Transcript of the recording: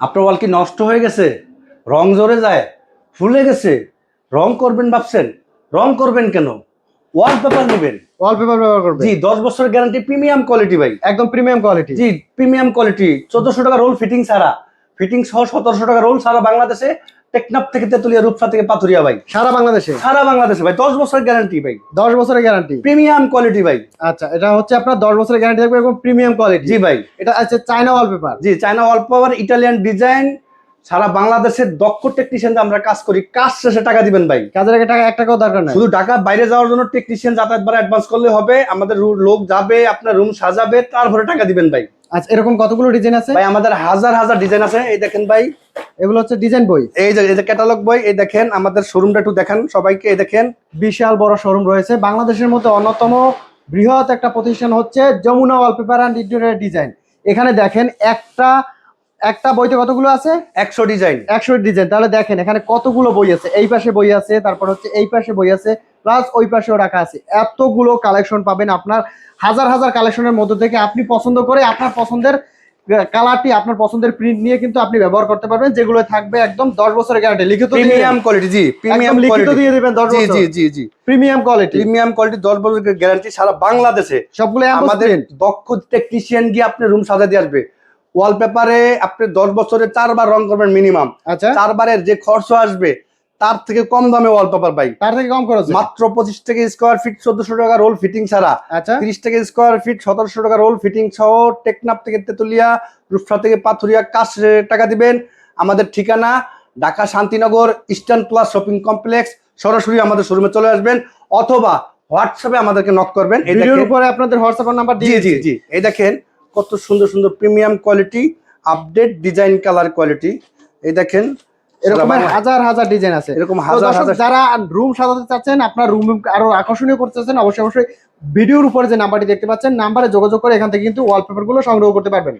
আপনার ওয়াল কি নষ্ট হয়ে গেছে? রং জোরে যায় ফুলে গেছে। রং করবেন ভাবছেন রং করবেন কেন? ওয়াল পেপার নেবেন। ওয়াল পেপার ব্যবহার করবেন। জি দশ বছরের গ্যারান্টি প্রিমিয়াম কোয়ালিটি ভাই। একদম প্রিমিয়াম কোয়ালিটি জি প্রিমিয়াম কোয়ালিটি চোদ্দশো টাকা রোল ফিটিং ছাড়া। ফিটিং সহ সতেরোশো টাকা রোল ছাড়া বাংলাদেশে টেকনাপ থেকে তেতুলিয়া রূপসা থেকে পাথুরিয়া ভাই। সারা বাংলাদেশে? সারা বাংলাদেশে ভাই দশ বছরের গ্যারান্টি ভাই। দশ বছরের গ্যারান্টি প্রিমিয়াম কোয়ালিটি ভাই। আচ্ছা এটা হচ্ছে আপনার দশ বছরের গ্যারান্টি থাকবে এবং প্রিমিয়াম কোয়ালিটি জি ভাই। এটা আছে চায়না ওয়ালপেপার জি China wall paper Italian design সারা বাংলাদেশের দক্ষ টেকনিশিয়ান আমরা কাজ করি। কাজ শেষে টাকা দিবেন ভাই। কাজের আগে টাকা এক টাকাও দরকার নাই। শুধু ঢাকা বাইরে যাওয়ার জন্য টেকনিশিয়ান যাতায়াত ভাড়া অ্যাডভান্স করলে হবে আমাদের লোক যাবে আপনার রুম সাজাবে তারপরে টাকা দিবেন ভাই। আচ্ছা এরকম কতগুলো ডিজাইন আছে? ভাই আমাদের হাজার হাজার ডিজাইন আছে। এই দেখেন ভাই। এগুলো হচ্ছে ডিজাইন বই। এই যে এই যে ক্যাটালগ বই এই দেখেন আমাদের শোরুমটা একটু দেখান সবাইকে। এই দেখেন। বিশাল বড় শোরুম রয়েছে। বাংলাদেশের মধ্যে অন্যতম বৃহৎ একটা প্রতিষ্ঠান হচ্ছে Jamuna wallpaper and interior design এখানে দেখেন একটা একটা বইতে কতগুলো আছে? একশো ডিজাইন। একশো ডিজাইন। তাহলে দেখেন এখানে কতগুলো বই আছে? এই পাশে বই আছে তারপর হচ্ছে এই পাশে বই আছে প্লাস ওই পাশেও রাখা আছে। এতগুলো কালেকশন পাবেন আপনার হাজার হাজার কালেকশনের মধ্যে থেকে আপনি পছন্দ করে আপনার পছন্দের কালারটি আপনার পছন্দের প্রিন্ট নিয়ে কিন্তু আপনি ব্যবহার করতে পারবেন যেগুলো থাকবে একদম দশ বছরের গ্যারান্টি লিখিত প্রিমিয়াম কোয়ালিটি জি প্রিমিয়াম লিখিত দিয়ে দিবেন দশ বছর জি জি জি। প্রিমিয়াম কোয়ালিটি প্রিমিয়াম কোয়ালিটি দশ বছরের গ্যারান্টি সারা বাংলাদেশে। সবগুলো আমাদের দক্ষ টেকনিশিয়ান গিয়ে আপনি রুম সাজা দিয়ে আসবে। ওয়ালপেপারে আপনি দশ বছরে চারবার রং করবেন মিনিমাম আচ্ছা। চারবারের যে খরচ আসবে তার থেকে কম দামে ওয়ালপেপার পাই তার থেকে কম খরচ? মাত্র পঁচিশ থেকে স্কোয়ার ফিট চোদ্দশো টাকা রোল ফিটিং ছাড়া। আচ্ছা। তিরিশ থেকে স্কোয়ার ফিট সতেরোশো টাকা রোল ফিটিং সহ টেকনাপ থেকে তেতুলিয়া রূপসা থেকে পাথুরিয়া কাশ টাকা দিবেন। আমাদের ঠিকানা Dhaka Shantinagar eastern plus shopping complex সরাসরি আমাদের শোরুমে চলে আসবেন। অথবা হোয়াটসঅ্যাপে আমাদেরকে নক করবেন। এই ভিডিওর দেখেন- উপরে আপনাদের হোয়াটসঅ্যাপ নাম্বার দিয়ে জি জি। এই দেখেন কত সুন্দর সুন্দর premium quality update design colour quality. এই দেখেন এরকম হাজার হাজার ডিজাইন আছে। এরকম হাজার হাজার। যারা রুম সাজাতে চাচ্ছেন আপনার রুম আরও আকর্ষণীয় করতে চাচ্ছেন অবশ্যই অবশ্যই ভিডিওর উপরে যে নাম্বারটি দেখতে পাচ্ছেন নাম্বারে যোগাযোগ করে এখান থেকে কিন্তু ওয়ালপেপারগুলো সংগ্রহ করতে পারবেন।